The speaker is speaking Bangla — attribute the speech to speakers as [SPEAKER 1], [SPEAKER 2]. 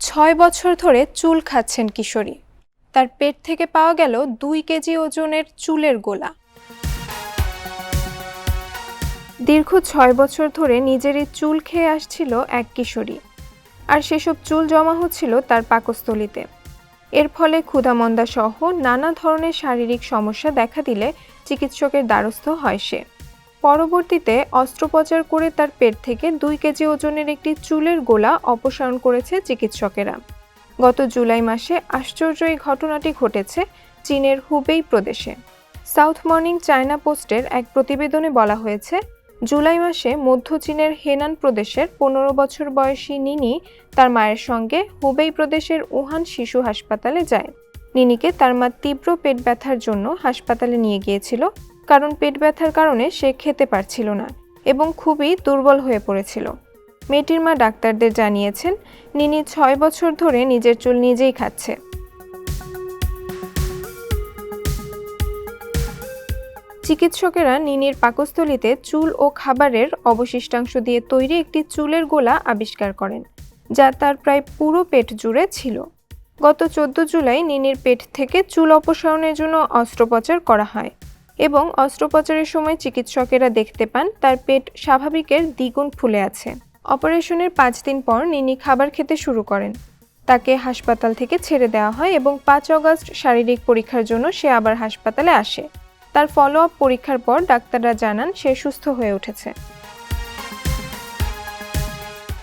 [SPEAKER 1] ছয় বছর ধরে চুল খাচ্ছেন কিশোরী। তার পেট থেকে পাওয়া গেল দুই কেজি ওজনের চুলের গোলা। দীর্ঘ ছয় বছর ধরে নিজেরই চুল খেয়ে আসছিল এক কিশোরী। আর সেসব চুল জমা হচ্ছিল তার পাকস্থলিতে। এর ফলে ক্ষুধামন্দা সহ নানা ধরনের শারীরিক সমস্যা দেখা দিলে চিকিৎসকের দ্বারস্থ হয় সে। পরবর্তীতে অস্ত্রোপচার করে তার পেট থেকে দুই কেজি ওজনের একটি চুলের গোলা অপসারণ করেছে চিকিৎসকেরা। গত জুলাই মাসে আশ্চর্য এই ঘটনাটি ঘটেছে চীনের হুবেই প্রদেশে। সাউথ মর্নিং চায়না পোস্টের এক প্রতিবেদনে বলা হয়েছে, জুলাই মাসে মধ্য চীনের হেনান প্রদেশের পনেরো বছর বয়সী নিনি তার মায়ের সঙ্গে হুবেই প্রদেশের উহান শিশু হাসপাতালে যায়। নিনিকে তার মা তীব্র পেট ব্যথার জন্য হাসপাতালে নিয়ে গিয়েছিল কারণ পেট ব্যথার কারণে সে খেতে পারছিল না এবং খুবই দুর্বল হয়ে পড়েছিল। মেয়েটির মা ডাক্তারদের জানিয়েছেন, নিনি ছয় বছর ধরে নিজের চুল নিজেই খাচ্ছে। চিকিৎসকেরা নিনির পাকস্থলীতে চুল ও খাবারের অবশিষ্টাংশ দিয়ে তৈরি একটি চুলের গোলা আবিষ্কার করেন, যা তার প্রায় পুরো পেট জুড়ে ছিল। গত চোদ্দ জুলাই নিনির পেট থেকে চুল অপসারণের জন্য অস্ত্রোপচার করা হয় এবং অস্ত্রোপচারের সময় চিকিৎসকেরা দেখতে পান তার পেট স্বাভাবিকের দ্বিগুণ ফুলে আছে। অপারেশনের পাঁচ দিন পর নিনি খাবার খেতে শুরু করেন। তাকে হাসপাতাল থেকে ছেড়ে দেওয়া হয় এবং পাঁচ অগস্ট শারীরিক পরীক্ষার জন্য সে আবার হাসপাতালে আসে। তার ফলো আপ পরীক্ষার পর ডাক্তাররা জানান সে সুস্থ হয়ে উঠেছে।